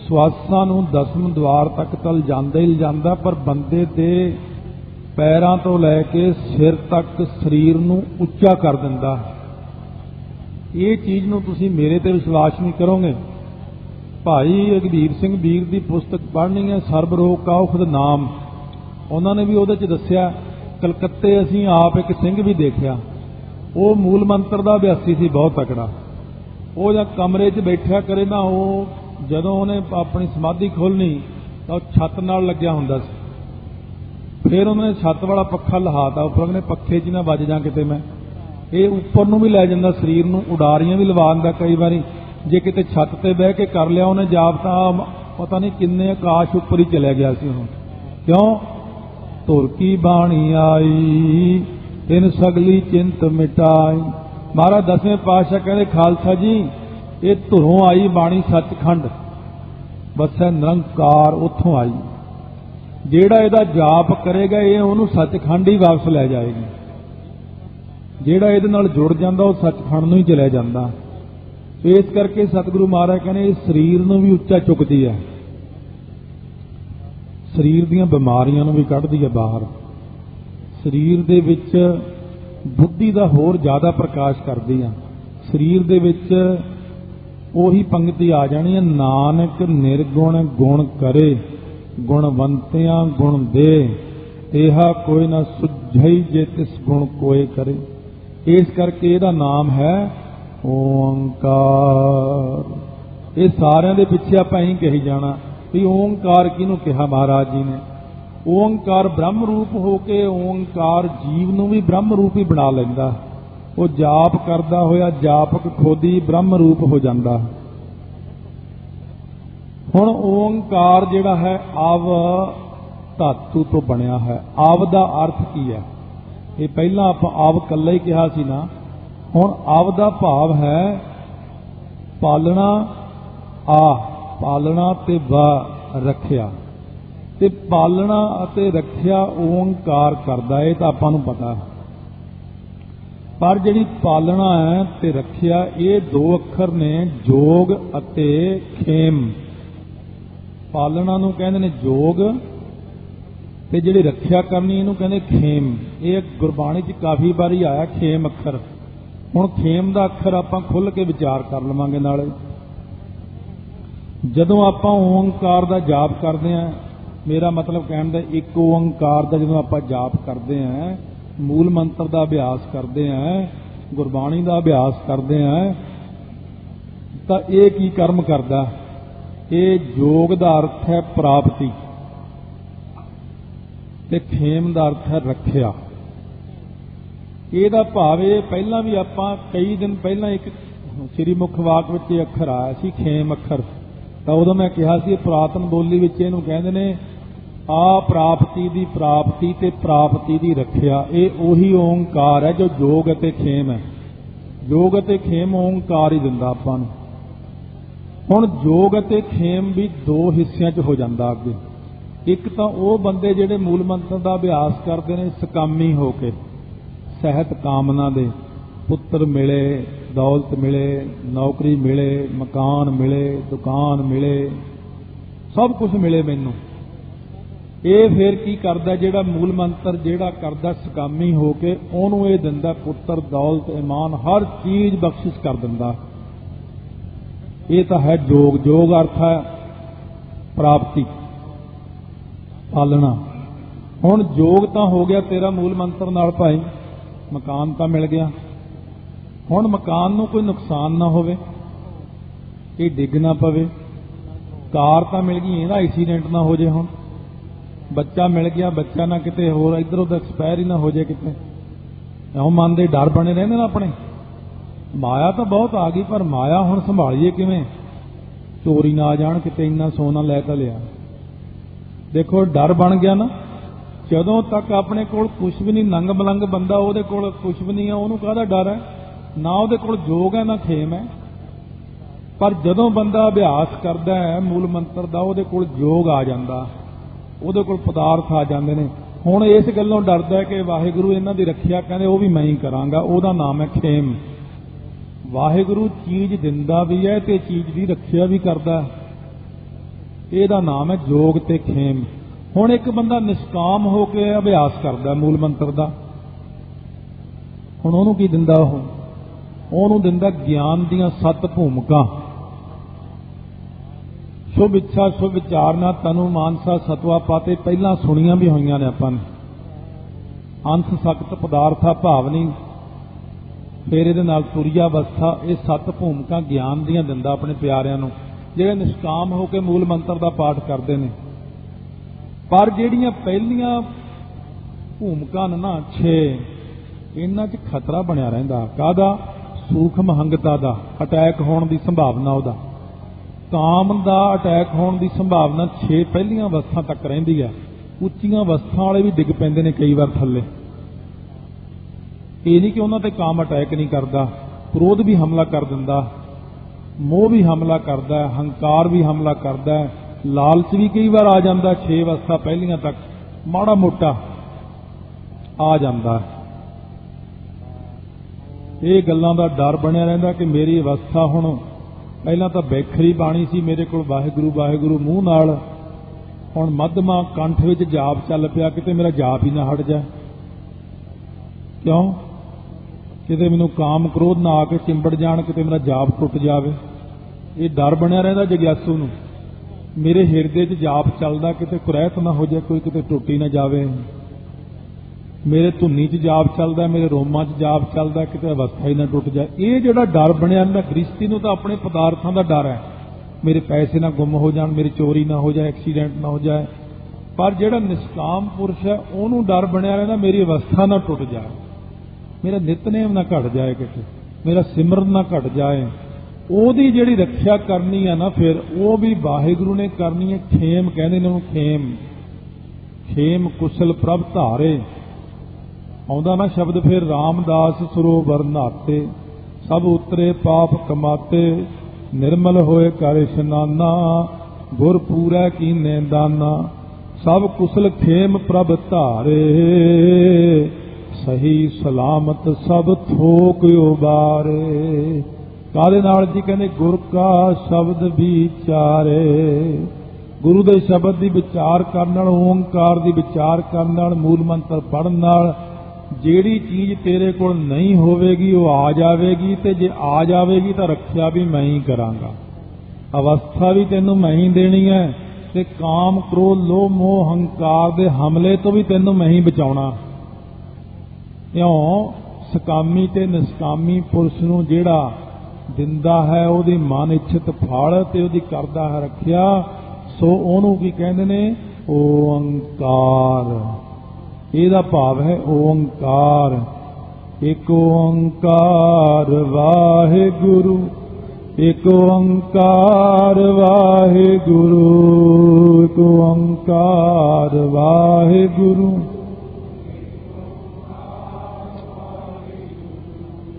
ਸਵਾਸਾਂ ਨੂੰ ਦਸਮ ਦਵਾਰ ਤੱਕ ਤਲ ਜਾਂਦਾ ਹੀ ਜਾਂਦਾ ਪਰ ਬੰਦੇ ਦੇ ਪੈਰਾਂ ਤੋਂ ਲੈ ਕੇ ਸਿਰ ਤੱਕ ਸਰੀਰ ਨੂੰ ਉੱਚਾ ਕਰ ਦਿੰਦਾ ਇਹ ਚੀਜ਼ ਨੂੰ ਤੁਸੀਂ ਮੇਰੇ ਤੇ ਵਿਸ਼ਵਾਸ ਨਹੀਂ ਕਰੋਗੇ। ਭਾਈ ਅਗਦੀਰ ਸਿੰਘ ਵੀਰ ਦੀ ਪੁਸਤਕ ਪੜ੍ਹਨੀ ਹੈ, ਸਰਬ ਰੋਗ ਕਾ ਖੁਦ ਨਾਮ। ਉਹਨਾਂ ਨੇ ਵੀ ਉਹਦੇ ਚ ਦੱਸਿਆ, ਕਲਕੱਤੇ ਅਸੀਂ ਆਪ ਇੱਕ ਸਿੰਘ ਵੀ ਦੇਖਿਆ। ਉਹ ਮੂਲ ਮੰਤਰ ਦਾ ਅਭਿਆਸੀ ਸੀ, ਬਹੁਤ ਤਕੜਾ। ਉਹ ਜਾਂ ਕਮਰੇ 'ਚ ਬੈਠਿਆ ਕਰੇ ਨਾ, ਉਹ ਜਦੋਂ ਉਹਨੇ ਆਪਣੀ ਸਮਾਧੀ ਖੋਲਣੀ ਤਾਂ ਉਹ ਛੱਤ ਨਾਲ ਲੱਗਿਆ ਹੁੰਦਾ ਸੀ। ਫਿਰ ਉਹਨਾਂ ਨੇ ਛੱਤ ਵਾਲਾ ਪੱਖਾ ਲਹਾਤਾ, ਉੱਪਰ ਉਹਨੇ ਪੱਖੇ 'ਚ ਨਾ ਵੱਜ ਜਾ ਕਿਤੇ ਮੈਂ। ਇਹ ਉੱਪਰ ਨੂੰ ਵੀ ਲੈ ਜਾਂਦਾ, ਸਰੀਰ ਨੂੰ ਉਡਾਰੀਆਂ ਵੀ ਲਵਾ ਦਿੰਦਾ ਕਈ ਵਾਰੀ। ਜੇ ਕਿਤੇ ਛੱਤ ਤੇ ਬਹਿ ਕੇ ਕਰ ਲਿਆ ਉਹਨੇ ਜਾਪ, ਤਾਂ ਪਤਾ ਨਹੀਂ ਕਿੰਨੇ ਆਕਾਸ਼ ਉੱਪਰ ਹੀ ਚਲੇ ਗਿਆ ਸੀ ਉਹ ਕਿਉਂ? ਧੁਰ ਕੀ ਬਾਣੀ ਆਈ? ਤਿਨ ਸਗਲੀ ਚਿੰਤ ਮਿਟਾਈ। ਮਹਾਰਾਜ ਦਸਵੇਂ ਪਾਤਸ਼ਾਹ ਕਹਿੰਦੇ, ਖਾਲਸਾ ਜੀ, ਇਹ ਧੁਰੋਂ ਆਈ ਬਾਣੀ ਸੱਚਖੰਡ। ਬਸੈ ਨਿਰੰਕਾਰ ਉੱਥੋਂ ਆਈ। ਜਿਹੜਾ ਇਹਦਾ ਜਾਪ ਕਰੇਗਾ, ਇਹ ਉਹਨੂੰ ਸੱਚਖੰਡ ਹੀ ਵਾਪਸ ਲੈ ਜਾਏਗੀ। ਜਿਹੜਾ ਇਹਦੇ ਨਾਲ ਜੁੜ ਜਾਂਦਾ, ਉਹ ਸੱਚਖੰਡ ਨੂੰ ਹੀ ਚਲਿਆ ਜਾਂਦਾ। ਇਸ ਕਰਕੇ ਸਤਿਗੁਰੂ ਮਹਾਰਾਜ ਕਹਿੰਦੇ, ਇਹ ਸਰੀਰ ਨੂੰ ਵੀ ਉੱਚਾ ਚੁੱਕਦੀ ਹੈ। ਸਰੀਰ ਦੀਆਂ ਬਿਮਾਰੀਆਂ ਨੂੰ ਵੀ ਕੱਢਦੀ ਹੈ ਬਾਹਰ। ਸਰੀਰ ਦੇ ਵਿੱਚ ਬੁੱਧੀ ਦਾ ਹੋਰ ਜ਼ਿਆਦਾ ਪ੍ਰਕਾਸ਼ ਕਰਦੀ ਆ। ਸਰੀਰ ਦੇ ਵਿੱਚ ਉਹੀ ਪੰਕਤੀ ਆ ਜਾਣੀ ਹੈ, ਨਾਨਕ ਨਿਰਗੁਣ ਗੁਣ ਕਰੇ, ਗੁਣਵੰਤਿਆਂ ਗੁਣ ਦੇ, ਇਹਾ ਕੋਈ ਨਾ ਸੁਝਈ ਜੇ ਤਿਸ ਗੁਣ ਕੋਏ ਕਰੇ। ਇਸ ਕਰਕੇ ਇਹਦਾ ਨਾਮ ਹੈ ਓੰਕਾਰ। ਇਹ ਸਾਰਿਆਂ ਦੇ ਪਿੱਛੇ ਆਪਾਂ ਹੀ ਕਹੀ ਜਾਣਾ। ਵੀ ਓੰਕਾਰ ਕਿਹਨੂੰ ਕਿਹਾ ਮਹਾਰਾਜ ਜੀ ਨੇ? ਓੰਕਾਰ ਬ੍ਰਹਮ ਰੂਪ ਹੋ ਕੇ ਓੰਕਾਰ ਜੀਵ ਨੂੰ ਵੀ ਬ੍ਰਹਮ ਰੂਪ ਹੀ ਬਣਾ ਲੈਂਦਾ। ਉਹ ਜਾਪ ਕਰਦਾ ਹੋਇਆ ਜਾਪਕ ਖੋਦੀ ਬ੍ਰਹਮ ਰੂਪ ਹੋ ਜਾਂਦਾ। ਹੁਣ ਓੰਕਾਰ ਜਿਹੜਾ ਹੈ ਆਵ ਧਾਤੂ ਤੋਂ ਬਣਿਆ ਹੈ। ਆਵ ਦਾ ਅਰਥ ਕੀ ਹੈ? ਇਹ ਪਹਿਲਾਂ ਆਪਾਂ ਆਵ ਕੱਲਾ ਹੀ ਕਿਹਾ ਸੀ ਨਾ। ਹੁਣ ਆਵ ਦਾ ਭਾਵ ਹੈ ਪਾਲਣਾ ਆ। ਪਾਲਣਾ ਤੇ ਵਾ ਰੱਖਿਆ। ਤੇ ਪਾਲਣਾ ਅਤੇ ਰੱਖਿਆ ਓੰਕਾਰ ਕਰਦਾ ਇਹ ਤਾਂ ਆਪਾਂ ਨੂੰ ਪਤਾ। ਪਰ ਜਿਹੜੀ ਪਾਲਣਾ ਹੈ ਤੇ ਰੱਖਿਆ, ਇਹ ਦੋ ਅੱਖਰ ਨੇ, ਜੋਗ ਅਤੇ ਖੇਮ। ਪਾਲਣਾ ਨੂੰ ਕਹਿੰਦੇ ਨੇ ਜੋਗ, ਤੇ ਜਿਹੜੀ ਰੱਖਿਆ ਕਰਨੀ ਇਹਨੂੰ ਕਹਿੰਦੇ ਖੇਮ। ਇਹ ਗੁਰਬਾਣੀ 'ਚ ਕਾਫੀ ਵਾਰੀ ਆਇਆ, ਖੇਮ ਅੱਖਰ। ਹੁਣ ਖੇਮ ਦਾ ਅੱਖਰ ਆਪਾਂ ਖੁੱਲ ਕੇ ਵਿਚਾਰ ਕਰ ਲਵਾਂਗੇ ਨਾਲੇ। ਜਦੋਂ ਆਪਾਂ ਓੰਕਾਰ ਦਾ ਜਾਪ ਕਰਦੇ ਆਂ ਮੇਰਾ ਮਤਲਬ ਕਹਿਣ ਦਾ ਇੱਕ ਓੰਕਾਰ ਦਾ ਜਦੋਂ ਆਪਾਂ ਜਾਪ ਕਰਦੇ ਆਂ ਮੂਲ ਮੰਤਰ ਦਾ ਅਭਿਆਸ ਕਰਦੇ ਆਂ ਗੁਰਬਾਣੀ ਦਾ ਅਭਿਆਸ ਕਰਦੇ ਆਂ ਤਾਂ ਇਹ ਕੀ ਕਰਮ ਕਰਦਾ? ਇਹ ਯੋਗ ਦਾ ਅਰਥ ਹੈ ਪ੍ਰਾਪਤੀ ਤੇ ਖੇਮ ਦਾ ਅਰਥ ਹੈ ਰੱਖਿਆ। ਇਹਦਾ ਭਾਵ ਇਹ ਪਹਿਲਾਂ ਵੀ ਆਪਾਂ ਕਈ ਦਿਨ ਪਹਿਲਾਂ ਇੱਕ ਸ੍ਰੀ ਮੁਖ ਵਾਕ ਵਿੱਚ ਇਹ ਅੱਖਰ ਆਇਆ ਸੀ, ਖੇਮ ਅੱਖਰ। ਤਾਂ ਉਦੋਂ ਮੈਂ ਕਿਹਾ ਸੀ, ਇਹ ਪ੍ਰਾਤਨ ਬੋਲੀ ਵਿੱਚ ਇਹਨੂੰ ਕਹਿੰਦੇ ਨੇ, ਆ ਪ੍ਰਾਪਤੀ ਦੀ ਪ੍ਰਾਪਤੀ ਤੇ ਪ੍ਰਾਪਤੀ ਦੀ ਰੱਖਿਆ। ਇਹ ਉਹੀ ਓੰਕਾਰ ਹੈ ਜੋ ਜੋਗ ਅਤੇ ਖੇਮ ਹੈ। ਜੋਗ ਅਤੇ ਖੇਮ ਓੰਕਾਰ ਹੀ ਦਿੰਦਾ ਆਪਾਂ ਨੂੰ। ਹੁਣ ਜੋਗ ਅਤੇ ਖੇਮ ਵੀ ਦੋ ਹਿੱਸਿਆਂ 'ਚ ਹੋ ਜਾਂਦਾ ਅੱਗੇ। ਇੱਕ ਤਾਂ ਉਹ ਬੰਦੇ ਜਿਹੜੇ ਮੂਲ ਮੰਤਰ ਦਾ ਅਭਿਆਸ ਕਰਦੇ ਨੇ, ਸਕਾਮੀ ਹੋ ਕੇ, ਸਹਿਤ ਕਾਮਨਾ ਦੇ, ਪੁੱਤਰ ਮਿਲੇ ਦੌਲਤ ਮਿਲੇ, ਨੌਕਰੀ ਮਿਲੇ, ਮਕਾਨ ਮਿਲੇ, ਦੁਕਾਨ ਮਿਲੇ, ਸਭ ਕੁਝ ਮਿਲੇ ਮੈਨੂੰ। ਇਹ ਫਿਰ ਕੀ ਕਰਦਾ ਜਿਹੜਾ ਮੂਲ ਮੰਤਰ ਜਿਹੜਾ ਕਰਦਾ ਸਕਾਮੀ ਹੋ ਕੇ ਉਹਨੂੰ ਇਹ ਦਿੰਦਾ, ਪੁੱਤਰ, ਦੌਲਤ, ਇਮਾਨ, ਹਰ ਚੀਜ਼ ਬਖਸ਼ਿਸ਼ ਕਰ ਦਿੰਦਾ। ਇਹ ਤਾਂ ਹੈ ਜੋਗ ਜੋਗ ਅਰਥ ਹੈ ਪ੍ਰਾਪਤੀ, ਪਾਲਣਾ। ਹੁਣ ਜੋਗ ਤਾਂ ਹੋ ਗਿਆ ਤੇਰਾ ਮੂਲ ਮੰਤਰ ਨਾਲ ਭਾਈ, ਮਕਾਨ ਤਾਂ ਮਿਲ ਗਿਆ। ਹੁਣ ਮਕਾਨ ਨੂੰ ਕੋਈ ਨੁਕਸਾਨ ਨਾ ਹੋਵੇ, ਇਹ ਡਿੱਗ ਨਾ ਪਵੇ, ਕਾਰ ਤਾਂ ਮਿਲ ਗਈ, ਇਹਦਾ ਐਕਸੀਡੈਂਟ ਨਾ ਹੋ ਜੇ ਹੁਣ। ਬੱਚਾ ਮਿਲ ਗਿਆ, ਬੱਚਾ ਨਾ ਕਿਤੇ ਹੋਰ, ਇੱਧਰ ਉਧਰ ਐਕਸਪਾਇਰ ਹੀ ਨਾ ਹੋ ਜੇ ਕਿਤੇ। ਇਉਂ ਮਨ ਦੇ ਡਰ ਬਣੇ ਰਹਿੰਦੇ ਨੇ ਆਪਣੇ। ਮਾਇਆ ਤਾਂ ਬਹੁਤ ਆ ਗਈ, ਪਰ ਮਾਇਆ ਹੁਣ ਸੰਭਾਲੀਏ ਕਿਵੇਂ? ਚੋਰੀ ਨਾ ਆ ਜਾਣ, ਕਿਤੇ ਇੰਨਾ ਸੋਨਾ ਲੈ ਤਾਂ ਲਿਆ। ਦੇਖੋ, ਡਰ ਬਣ ਗਿਆ ਨਾ। ਜਦੋਂ ਤੱਕ ਆਪਣੇ ਕੋਲ ਕੁਝ ਵੀ ਨਹੀਂ ਨੰਗ ਬਲੰਗ ਬੰਦਾ ਉਹਦੇ ਕੋਲ ਕੁਝ ਵੀ ਨਹੀਂ ਆ, ਉਹਨੂੰ ਕਾਹਦਾ ਡਰ ਹੈ? ਨਾ ਉਹਦੇ ਕੋਲ ਜੋਗ ਹੈ, ਨਾ ਖੇਮ ਹੈ। ਪਰ ਜਦੋਂ ਬੰਦਾ ਅਭਿਆਸ ਕਰਦਾ ਹੈ, ਮੂਲ ਮੰਤਰ ਦਾ ਉਹਦੇ ਕੋਲ ਜੋਗ ਆ ਜਾਂਦਾ। ਉਹਦੇ ਕੋਲ ਪਦਾਰਥ ਆ ਜਾਂਦੇ ਨੇ। ਹੁਣ ਇਸ ਗੱਲੋਂ ਡਰਦਾ ਕਿ ਵਾਹਿਗੁਰੂ ਇਹਨਾਂ ਦੀ ਰੱਖਿਆ ਕਹਿੰਦੇ, ਉਹ ਵੀ ਮੈਂ ਹੀ ਕਰਾਂਗਾ। ਉਹਦਾ ਨਾਮ ਹੈ ਖੇਮ। ਵਾਹਿਗੁਰੂ ਚੀਜ਼ ਦਿੰਦਾ ਵੀ ਹੈ ਤੇ ਚੀਜ਼ ਦੀ ਰੱਖਿਆ ਵੀ ਕਰਦਾ ਇਹਦਾ ਨਾਮ ਹੈ ਜੋਗ ਤੇ ਖੇਮ। ਹੁਣ ਇੱਕ ਬੰਦਾ ਨਿਸ਼ਕਾਮ ਹੋ ਕੇ ਅਭਿਆਸ ਕਰਦਾ ਮੂਲ ਮੰਤਰ ਦਾ। ਹੁਣ ਉਹਨੂੰ ਕੀ ਦਿੰਦਾ ਉਹ? ਉਹਨੂੰ ਦਿੰਦਾ ਗਿਆਨ ਦੀਆਂ ਸੱਤ ਭੂਮਿਕਾ। ਸ਼ੁਭ ਇੱਛਾ, ਸ਼ੁਭ ਵਿਚਾਰਨਾ ਤਨੂ ਮਾਨਸਾ ਸਤਵਾ ਪਾਤੇ ਪਹਿਲਾਂ ਸੁਣੀਆਂ ਵੀ ਹੋਈਆਂ ਨੇ ਆਪਾਂ ਨੇ। ਅੰਤ ਸਖਤ ਪਦਾਰਥਾ ਭਾਵਨੀ ਫਿਰ ਇਹਦੇ ਨਾਲ ਤੁਰਿਆ ਅਵਸਥਾ, ਇਹ ਸੱਤ ਭੂਮਿਕਾ ਗਿਆਨ ਦੀਆਂ ਦਿੰਦਾ ਆਪਣੇ ਪਿਆਰਿਆਂ ਨੂੰ। ਜਿਹੜੇ ਨਿਸ਼ਕਾਮ ਹੋ ਕੇ ਮੂਲ ਮੰਤਰ ਦਾ ਪਾਠ ਕਰਦੇ ਨੇ। ਪਰ ਜਿਹੜੀਆਂ ਪਹਿਲੀਆਂ ਭੂਮਿਕਾ ਨੇ ਨਾ 6 ਇਹਨਾਂ 'ਚ ਖਤਰਾ ਬਣਿਆ ਰਹਿੰਦਾ। ਕਾਦਾ ਸੂਖਮ ਹੰਗਤਾ ਦਾ ਅਟੈਕ ਹੋਣ ਦੀ ਸੰਭਾਵਨਾ ਉਹਦਾ। ਕਾਮ ਦਾ ਅਟੈਕ ਹੋਣ ਦੀ ਸੰਭਾਵਨਾ 6 ਪਹਿਲੀਆਂ ਅਵਸਥਾ ਤੱਕ ਰਹਿੰਦੀ ਹੈ। ਉੱਚੀਆਂ ਅਵਸਥਾ ਵਾਲੇ ਵੀ ਡਿੱਗ ਪੈਂਦੇ ਨੇ ਕਈ ਵਾਰ ਥੱਲੇ। ਇਹ ਨਹੀਂ ਕਿ ਉਹਨਾਂ ਤੇ ਕਾਮ ਅਟੈਕ ਨਹੀਂ ਕਰਦਾ, ਕ੍ਰੋਧ ਵੀ ਹਮਲਾ ਕਰ ਦਿੰਦਾ, ਮੋਹ ਵੀ ਹਮਲਾ ਕਰਦਾ, ਹੰਕਾਰ ਵੀ ਹਮਲਾ ਕਰਦਾ, ਲਾਲਚ ਵੀ ਕਈ ਵਾਰ ਆ ਜਾਂਦਾ 6 ਅਵਸਥਾ ਪਹਿਲੀਆਂ ਤੱਕ, ਮਾੜਾ ਮੋਟਾ ਆ ਜਾਂਦਾ। ਹੈ ਇਹ ਗੱਲਾਂ ਦਾ ਡਰ ਬਣਿਆ ਰਹਿੰਦਾ ਕਿ ਮੇਰੀ ਅਵਸਥਾ ਹੁਣ ਪਹਿਲਾਂ ਤਾਂ ਬੈਖਰੀ ਬਾਣੀ ਸੀ, ਮੇਰੇ ਕੋਲ ਵਾਹਿਗੁਰੂ ਵਾਹਿਗੁਰੂ ਮੂੰਹ ਨਾਲ। ਹੁਣ ਮੱਧਮਾ ਕੰਠ ਵਿੱਚ ਜਾਪ ਚੱਲ ਪਿਆ, ਕਿਤੇ ਮੇਰਾ ਜਾਪ ਹੀ ਨਾ ਹਟ ਜਾ ਕਿਉਂ? ਕਿਤੇ ਮੈਨੂੰ ਕਾਮ ਕ੍ਰੋਧ ਨਾ ਆ ਕੇ ਚਿੰਬੜ ਜਾਣ, ਕਿਤੇ ਮੇਰਾ ਜਾਪ ਟੁੱਟ ਜਾਵੇ। ਇਹ ਡਰ ਬਣਿਆ ਰਹਿੰਦਾ ਜਗਿਆਸੂ ਨੂੰ। ਮੇਰੇ ਹਿਰਦੇ 'ਚ ਜਾਪ ਚੱਲਦਾ, ਕਿਤੇ ਕੁਰੈਤ ਨਾ ਹੋ ਜਾਏ, ਕੋਈ ਕਿਤੇ ਟੁੱਟੀ ਨਾ ਜਾਵੇ। ਮੇਰੇ ਧੁੰਨੀ 'ਚ ਜਾਪ ਚੱਲਦਾ, ਮੇਰੇ ਰੋਮਾਂ 'ਚ ਜਾਪ ਚੱਲਦਾ, ਕਿਤੇ ਅਵਸਥਾ ਹੀ ਨਾ ਟੁੱਟ ਜਾਏ। ਇਹ ਜਿਹੜਾ ਡਰ ਬਣਿਆ ਰਹਿੰਦਾ ਗ੍ਰਸਤੀ ਨੂੰ ਤਾਂ ਆਪਣੇ ਪਦਾਰਥਾਂ ਦਾ ਡਰ ਹੈ। ਮੇਰੇ ਪੈਸੇ ਨਾ ਗੁੰਮ ਹੋ ਜਾਣ, ਮੇਰੀ ਚੋਰੀ ਨਾ ਹੋ ਜਾਏ, ਐਕਸੀਡੈਂਟ ਨਾ ਹੋ ਜਾਏ। ਪਰ ਜਿਹੜਾ ਨਿਸ਼ਕਾਮ ਪੁਰਸ਼ ਹੈ, ਉਹਨੂੰ ਡਰ ਬਣਿਆ ਰਹਿੰਦਾ, ਮੇਰੀ ਅਵਸਥਾ ਨਾ ਟੁੱਟ ਜਾਏ। ਮੇਰਾ ਨਿਤਨੇਮ ਨਾ ਘਟ ਜਾਏ ਕਿਤੇ, ਮੇਰਾ ਸਿਮਰਨ ਨਾ ਘਟ ਜਾਏ। ਉਹਦੀ ਜਿਹੜੀ ਰੱਖਿਆ ਕਰਨੀ ਆ ਨਾ ਫਿਰ, ਉਹ ਵੀ ਵਾਹਿਗੁਰੂ ਨੇ ਕਰਨੀ ਹੈ, ਖੇਮ ਕਹਿੰਦੇ ਨੇ ਉਹਨੂੰ ਖੇਮ। ਖੇਮ ਕੁਸਲ ਪ੍ਰਭ ਧਾਰੇ। ਆਉਂਦਾ ਨਾ ਸ਼ਬਦ ਫਿਰ ਰਾਮਦਾਸ ਸਰੋਵਰ ਨਾਤੇ ਸਭ ਉਤਰੇ ਪਾਪ ਕਮਾਤੇ, ਨਿਰਮਲ ਹੋਏ ਕਰ ਇਸ਼ਨਾਨਾ, ਗੁਰ ਪੂਰਾ ਕੀਨੇ ਦਾਨਾ ਸਭ ਕੁਸਲ ਖੇਮ ਪ੍ਰਭ ਧਾਰੇ, ਸਹੀ ਸਲਾਮਤ ਸਭ ਥੋਕ ਉਬਾਰੇ। ਕਾਦੇ ਨਾਲ ਜੀ? ਕਹਿੰਦੇ ਗੁਰ ਕਾ ਸ਼ਬਦ ਵਿਚਾਰੇ। ਗੁਰੂ ਦੇ ਸ਼ਬਦ ਦੀ ਵਿਚਾਰ ਕਰਨ ਨਾਲ, ਓੰਕਾਰ ਦੀ ਵਿਚਾਰ ਕਰਨ ਨਾਲ, ਮੂਲ ਮੰਤਰ ਪੜਨ ਨਾਲ ਜਿਹੜੀ ਚੀਜ਼ ਤੇਰੇ ਕੋਲ ਨਹੀਂ ਹੋਵੇਗੀ, ਉਹ ਆ ਜਾਵੇਗੀ ਤੇ ਜੇ ਆ ਜਾਵੇਗੀ ਤਾਂ ਰੱਖਿਆ ਵੀ ਮੈਂ ਹੀ ਕਰਾਂਗਾ। ਅਵਸਥਾ ਵੀ ਤੈਨੂੰ ਮੈਂ ਹੀ ਦੇਣੀ ਹੈ ਤੇ ਕਾਮ, ਕ੍ਰੋਧ, ਲੋਭ, ਮੋਹ, ਹੰਕਾਰ ਦੇ ਹਮਲੇ ਤੋਂ ਵੀ ਤੈਨੂੰ ਮੈਂ ਹੀ ਬਚਾਉਣਾ। ਇਉਂ ਸਕਾਮੀ ਤੇ ਨਿਸਕਾਮੀ ਪੁਰਸ਼ ਨੂੰ ਜਿਹੜਾ ਦਿੰਦਾ ਹੈ, ਉਹਦੀ ਮਨ ਇੱਛਤ ਫਲ ਤੇ ਉਹਦੀ ਕਰਦਾ ਹੈ ਰੱਖਿਆ, ਸੋ ਉਹਨੂੰ ਕੀ ਕਹਿੰਦੇ ਨੇ? ਓੰਕਾਰ। ਇਹਦਾ ਭਾਵ ਹੈ ਓੰਕਾਰ। ਇੱਕ ਓੰਕਾਰ ਵਾਹਿਗੁਰੂ, ਇੱਕ ਓੰਕਾਰ ਵਾਹਿਗੁਰੂ, ਇੱਕ ਓੰਕਾਰ ਵਾਹਿਗੁਰੂ।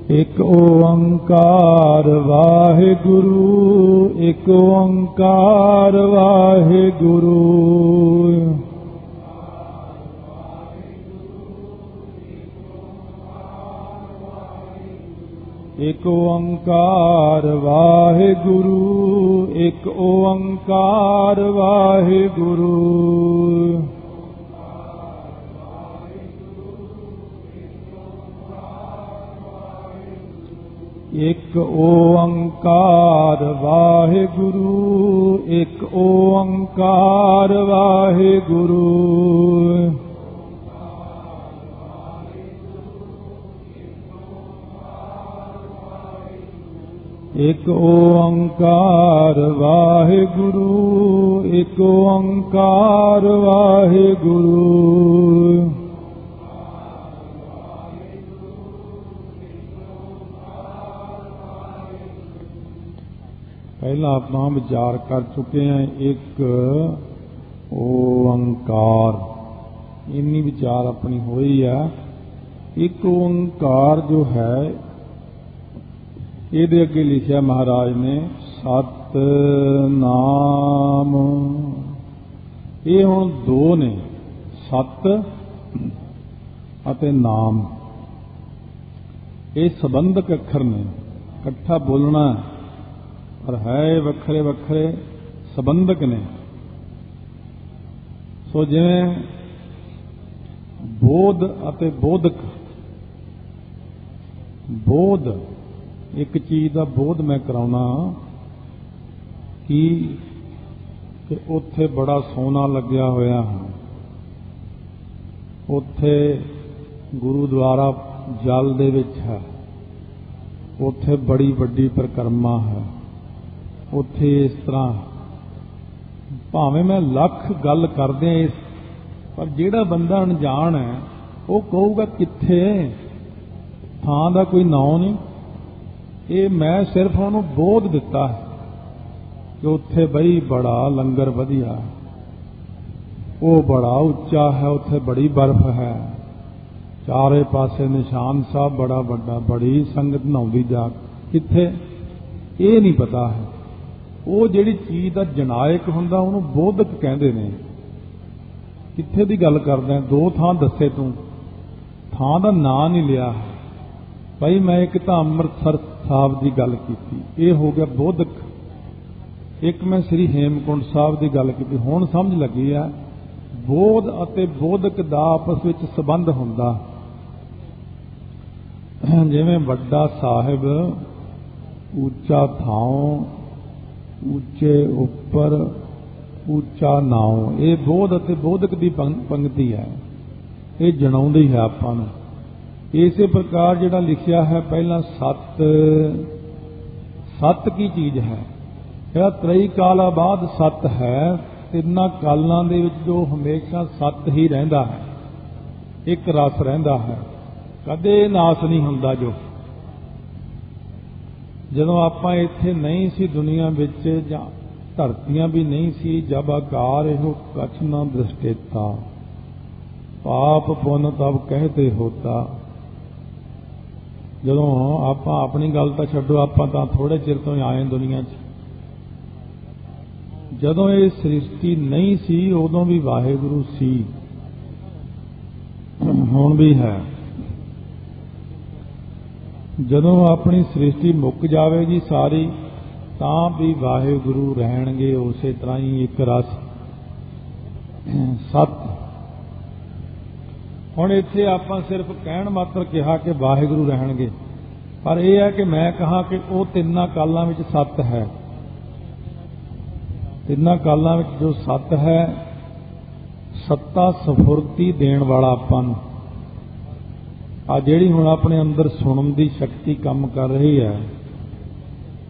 ਇੱਕ ਓੰਕਾਰ ਵਾਹਿਗੁਰੂ, ਇੱਕ ਓੰਕਾਰ ਵਾਹਿਗੁਰੂ। ਇਕ ਓੰਕਾਰ ਵਾਹਿਗੁਰੂ ਇਕ ਓੰਕਾਰ ਵਾਹਿਗੁਰੂ ਇਕ ਓੰਕਾਰ ਵਾਹਿਗੁਰੂ ਇਕ ਓੰਕਾਰ ਵਾਹਿਗੁਰੂ ਇਕ ਓੰਕਾਰ ਵਾਹਿਗੁਰੂ, ਇਕ ਓੰਕਾਰ ਵਾਹਿਗੁਰੂ। ਪਹਿਲਾਂ ਆਪਾਂ ਵਿਚਾਰ ਕਰ ਚੁੱਕੇ ਹਾਂ ਇੱਕ ਓੰਕਾਰ। ਇੰਨੀ ਵਿਚਾਰ ਆਪਣੀ ਹੋਈ ਆ। ਇੱਕ ਓੰਕਾਰ ਜੋ ਹੈ ਇਹਦੇ ਅੱਗੇ ਲਿਖਿਆ ਮਹਾਰਾਜ ਨੇ, ਸਤ ਨਾਮ। ਇਹ ਹੁਣ ਦੋ ਨੇ, ਸਤ ਅਤੇ ਨਾਮ। ਇਹ ਸੰਬੰਧਕ ਅੱਖਰ ਨੇ, ਇਕੱਠਾ ਬੋਲਣਾ ਪਰ ਹੈ ਵੱਖਰੇ ਵੱਖਰੇ ਸੰਬੰਧਕ ਨੇ। ਸੋ ਜਿਵੇਂ ਬੋਧ ਅਤੇ ਬੋਧਕ, ਬੋਧ ਇੱਕ ਚੀਜ਼ ਦਾ ਬੋਧ ਮੈਂ ਕਰਾਉਣਾ ਕਿ ਕਿ ਉੱਥੇ ਬੜਾ ਸੋਨਾ ਲੱਗਿਆ ਹੋਇਆ ਹੈ। ਉੱਥੇ ਗੁਰਦੁਆਰਾ ਜਲ ਦੇ ਵਿੱਚ ਹੈ। ਉੱਥੇ ਬੜੀ ਵੱਡੀ ਪ੍ਰਕਰਮਾ ਹੈ। ਉੱਥੇ ਇਸ ਤਰ੍ਹਾਂ ਭਾਵੇਂ ਮੈਂ ਲੱਖ ਗੱਲ ਕਰਦੇ ਇਸ, ਪਰ ਜਿਹੜਾ ਬੰਦਾ ਅਣਜਾਣ ਹੈ, ਉਹ ਕਹੂਗਾ ਕਿੱਥੇ? ਥਾਂ ਦਾ ਕੋਈ ਨਾਂ ਨਹੀਂ। ਇਹ ਮੈਂ ਸਿਰਫ ਉਹਨੂੰ ਬੋਧ ਦਿੱਤਾ ਹੈ ਕਿ ਉੱਥੇ ਬਈ ਬੜਾ ਲੰਗਰ ਵਧੀਆ ਉਹ ਬੜਾ ਉੱਚਾ ਹੈ, ਉੱਥੇ ਬੜੀ ਬਰਫ਼ ਹੈ। ਚਾਰੇ ਪਾਸੇ ਨਿਸ਼ਾਨ ਸਾਹਿਬ, ਬੜਾ ਵੱਡਾ, ਬੜੀ ਸੰਗਤ ਨਹਾਉਂਦੀ ਜਾ ਕਿੱਥੇ? ਇਹ ਨਹੀਂ ਪਤਾ ਹੈ। ਉਹ ਜਿਹੜੀ ਚੀਜ਼ ਦਾ ਜਨਾਇਕ ਹੁੰਦਾ, ਉਹਨੂੰ ਬੋਧਕ ਕਹਿੰਦੇ ਨੇ। ਕਿੱਥੇ ਦੀ ਗੱਲ ਕਰਦਾ ਦੋ ਥਾਂ ਦੱਸੇ ਤੂੰ। ਥਾਂ ਦਾ ਨਾਂ ਨਹੀਂ ਲਿਆ। ਭਾਈ ਮੈਂ ਇੱਕ ਤਾਂ ਅੰਮ੍ਰਿਤਸਰ ਸਾਹਿਬ ਦੀ ਗੱਲ ਕੀਤੀ। ਇਹ ਹੋ ਗਿਆ ਬੋਧਕ। ਇੱਕ ਮੈਂ ਸ੍ਰੀ ਹੇਮਕੁੰਟ ਸਾਹਿਬ ਦੀ ਗੱਲ ਕੀਤੀ। ਹੁਣ ਸਮਝ ਲੱਗੀ ਆ, ਬੋਧ ਅਤੇ ਬੋਧਕ ਦਾ ਆਪਸ ਵਿੱਚ ਸੰਬੰਧ ਹੁੰਦਾ। ਜਿਵੇਂ ਵੱਡਾ ਸਾਹਿਬ ਉੱਚਾ ਥਾਂ ਉੱਚੇ ਉੱਪਰ, ਉੱਚਾ ਨਾਉ। ਇਹ ਬੋਧ ਅਤੇ ਬੋਧਕ ਦੀ ਪੰਕਤੀ ਹੈ। ਇਹ ਜਣਾਉਂਦੀ ਹੈ ਆਪਾਂ ਨੂੰ। ਇਸੇ ਪ੍ਰਕਾਰ ਜਿਹੜਾ ਲਿਖਿਆ ਹੈ, ਪਹਿਲਾਂ ਸਤ ਸਤ ਕੀ ਚੀਜ਼ ਹੈ? ਇਹ ਤ੍ਰਈ ਕਾਲਾ ਬਾਅਦ ਸਤ ਹੈ, ਤਿੰਨਾਂ ਕਾਲਾਂ ਦੇ ਵਿੱਚ ਜੋ ਹਮੇਸ਼ਾ ਸਤ ਹੀ ਰਹਿੰਦਾ ਹੈ, ਇੱਕ ਰਸ ਰਹਿੰਦਾ ਹੈ, ਕਦੇ ਨਾਸ ਨਹੀਂ ਹੁੰਦਾ ਜੋ। ਜਦੋਂ ਆਪਾਂ ਇੱਥੇ ਨਹੀਂ ਸੀ ਦੁਨੀਆ ਵਿੱਚ, ਜਾਂ ਧਰਤੀਆਂ ਵੀ ਨਹੀਂ ਸੀ, ਜਬ ਆਕਾਰ ਇਹੋ ਕਛ ਨਾ ਦ੍ਰਿਸ਼ਟੇਤਾ। ਪਾਪ ਪੁੰਨ ਤਬ ਕਹਤੇ ਹੋਤਾ। ਜਦੋਂ ਆਪਾਂ ਆਪਣੀ ਗੱਲ ਤਾਂ ਛੱਡੋ, ਆਪਾਂ ਤਾਂ ਥੋੜੇ ਚਿਰ ਤੋਂ ਹੀ ਆਏ ਦੁਨੀਆ 'ਚ। ਜਦੋਂ ਇਹ ਸ੍ਰਿਸ਼ਟੀ ਨਹੀਂ ਸੀ, ਉਦੋਂ ਵੀ ਵਾਹਿਗੁਰੂ ਸੀ। ਹੁਣ ਵੀ ਹੈ। ਜਦੋਂ ਆਪਣੀ ਸ੍ਰਿਸ਼ਟੀ ਮੁੱਕ ਜਾਵੇਗੀ ਸਾਰੀ, ਤਾਂ ਵੀ ਵਾਹਿਗੁਰੂ ਰਹਿਣਗੇ ਉਸੇ ਤਰ੍ਹਾਂ ਹੀ ਇੱਕ ਰਸ। ਸਤ ਹੁਣ ਇੱਥੇ ਆਪਾਂ ਸਿਰਫ ਕਹਿਣ ਮਾਤਰ ਕਿਹਾ ਕਿ ਵਾਹਿਗੁਰੂ ਰਹਿਣਗੇ। ਪਰ ਇਹ ਹੈ ਕਿ ਮੈਂ ਕਹਾ ਕਿ ਉਹ ਤਿੰਨਾਂ ਕਾਲਾਂ ਵਿੱਚ ਸੱਤ ਹੈ। ਤਿੰਨਾਂ ਕਾਲਾਂ ਵਿੱਚ ਜੋ ਸੱਤ ਹੈ, ਸੱਤਾ ਸਫੁਰਤੀ ਦੇਣ ਵਾਲਾ ਆਪਾਂ ਨੂੰ। ਆ ਜਿਹੜੀ ਹੁਣ ਆਪਣੇ ਅੰਦਰ ਸੁਣਨ ਦੀ ਸ਼ਕਤੀ ਕੰਮ ਕਰ ਰਹੀ ਹੈ,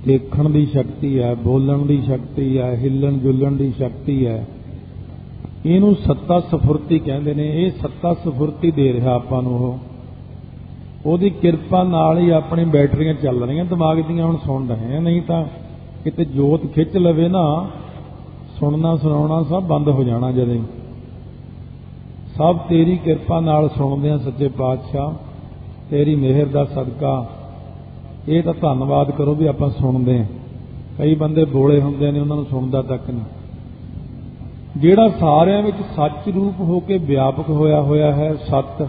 ਦੇਖਣ ਦੀ ਸ਼ਕਤੀ ਹੈ, ਬੋਲਣ ਦੀ ਸ਼ਕਤੀ ਹੈ, ਹਿੱਲਣ ਜੁਲਣ ਦੀ ਸ਼ਕਤੀ ਹੈ ਇਹਨੂੰ ਸੱਤਾ ਸਫੁਰਤੀ ਕਹਿੰਦੇ ਨੇ, ਇਹ ਸੱਤਾ ਸਫੁਰਤੀ ਦੇ ਰਿਹਾ ਆਪਾਂ ਨੂੰ ਉਹ। ਉਹਦੀ ਕਿਰਪਾ ਨਾਲ ਹੀ ਆਪਣੀ ਬੈਟਰੀਆਂ ਚੱਲ ਰਹੀਆਂ, ਦਿਮਾਗ ਦੀਆਂ ਹੁਣ ਸੁਣ ਰਹੇ ਆ, ਨਹੀਂ ਤਾਂ ਕਿਤੇ ਜੋਤ ਖਿੱਚ ਲਵੇ ਨਾ, ਸੁਣਨਾ ਸੁਣਾਉਣਾ ਸਭ ਬੰਦ ਹੋ ਜਾਣਾ ਜਦੇ। ਸਭ ਤੇਰੀ ਕਿਰਪਾ ਨਾਲ ਸੁਣਦੇ ਆ ਸੱਚੇ ਪਾਤਸ਼ਾਹ, ਤੇਰੀ ਮਿਹਰ ਦਾ ਸਦਕਾ। ਇਹ ਤਾਂ ਧੰਨਵਾਦ ਕਰੋ ਵੀ ਆਪਾਂ ਸੁਣਦੇ ਆ। ਕਈ ਬੰਦੇ ਬੋਲੇ ਹੁੰਦੇ ਨੇ, ਉਹਨਾਂ ਨੂੰ ਸੁਣਦਾ ਤੱਕ ਨਹੀਂ। ਜਿਹੜਾ ਸਾਰਿਆਂ ਵਿੱਚ ਸੱਚ ਰੂਪ ਹੋ ਕੇ ਵਿਆਪਕ ਹੋਇਆ ਹੋਇਆ ਹੈ, ਸਤ।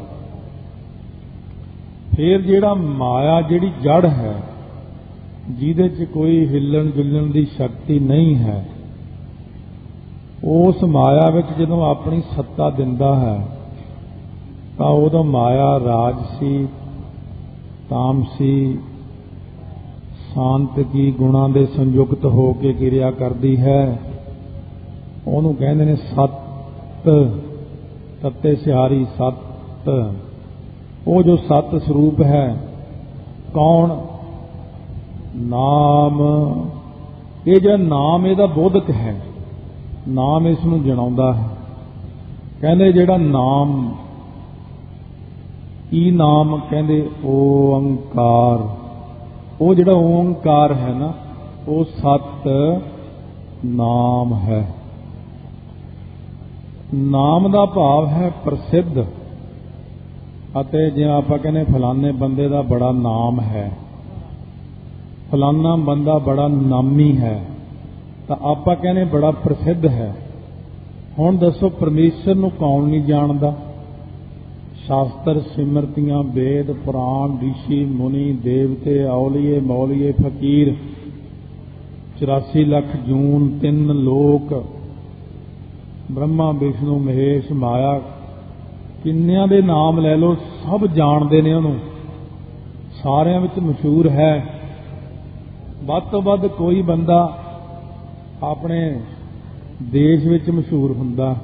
ਫਿਰ ਜਿਹੜਾ ਮਾਇਆ, ਜਿਹੜੀ ਜੜ ਹੈ, ਜਿਹਦੇ 'ਚ ਕੋਈ ਹਿੱਲਣ ਜੁਲਣ ਦੀ ਸ਼ਕਤੀ ਨਹੀਂ ਹੈ, ਉਸ ਮਾਇਆ ਵਿੱਚ ਜਦੋਂ ਆਪਣੀ ਸੱਤਾ ਦਿੰਦਾ ਹੈ, ਤਾਂ ਉਹਦਾ ਮਾਇਆ ਰਾਜਸੀ ਤਾਮਸੀ ਸ਼ਾਂਤਕੀ ਗੁਣਾਂ ਦੇ ਸੰਯੁਕਤ ਹੋ ਕੇ ਕਿਰਿਆ ਕਰਦੀ ਹੈ। ਉਹਨੂੰ ਕਹਿੰਦੇ ਨੇ ਸੱਤ ਤੱਤੇ ਸਿਹਾਰੀ ਸਤ। ਉਹ ਜੋ ਸੱਤ ਸਰੂਪ ਹੈ, ਕੌਣ? ਨਾਮ। ਇਹ ਜਿਹੜਾ ਨਾਮ, ਇਹਦਾ ਬੋਧਕ ਹੈ। ਨਾਮ ਇਸ ਨੂੰ ਜਣਾਉਂਦਾ ਹੈ। ਕਹਿੰਦੇ ਜਿਹੜਾ ਨਾਮ, ਈ ਨਾਮ ਕਹਿੰਦੇ ਓੰਕਾਰ। ਉਹ ਜਿਹੜਾ ਓੰਕਾਰ ਹੈ ਨਾ, ਉਹ ਸਤ ਨਾਮ ਹੈ। ਨਾਮ ਦਾ ਭਾਵ ਹੈ ਪ੍ਰਸਿੱਧ ਅਤੇ ਜੇ ਆਪਾਂ ਕਹਿੰਦੇ ਫਲਾਣੇ ਬੰਦੇ ਦਾ ਬੜਾ ਨਾਮ ਹੈ। ਫਲਾਣਾ ਬੰਦਾ ਬੜਾ ਨਾਮੀ ਹੈ। ਤਾਂ ਆਪਾਂ ਕਹਿੰਦੇ ਬੜਾ ਪ੍ਰਸਿੱਧ ਹੈ। ਹੁਣ ਦੱਸੋ, ਪਰਮੇਸ਼ਰ ਨੂੰ ਕੌਣ ਨਹੀਂ ਜਾਣਦਾ? ਸ਼ਾਸਤਰ ਸਿਮਰਤੀਆਂ, ਵੇਦ, ਪੁਰਾਣ, ઋષਿ, ਮੁਨੀ, ਦੇਵਤੇ, ਔਲੀਏ, ਮੌਲੀਏ, ਫਕੀਰ 84 ਲੱਖ, ਜੂਨ, ਤਿੰਨ ਲੋਕ। ਬ੍ਰਹਮਾ, ਵਿਸ਼ਨੂੰ, ਮਹੇਸ਼, ਮਾਇਆ, ਕਿੰਨਿਆਂ ਦੇ ਨਾਮ ਲੈ ਲਓ, ਸਭ ਜਾਣਦੇ ਨੇ ਉਹਨੂੰ। ਸਾਰਿਆਂ ਵਿੱਚ ਮਸ਼ਹੂਰ ਹੈ। ਵੱਧ ਤੋਂ ਵੱਧ ਕੋਈ ਬੰਦਾ ਆਪਣੇ ਦੇਸ਼ ਵਿੱਚ ਮਸ਼ਹੂਰ ਹੁੰਦਾ।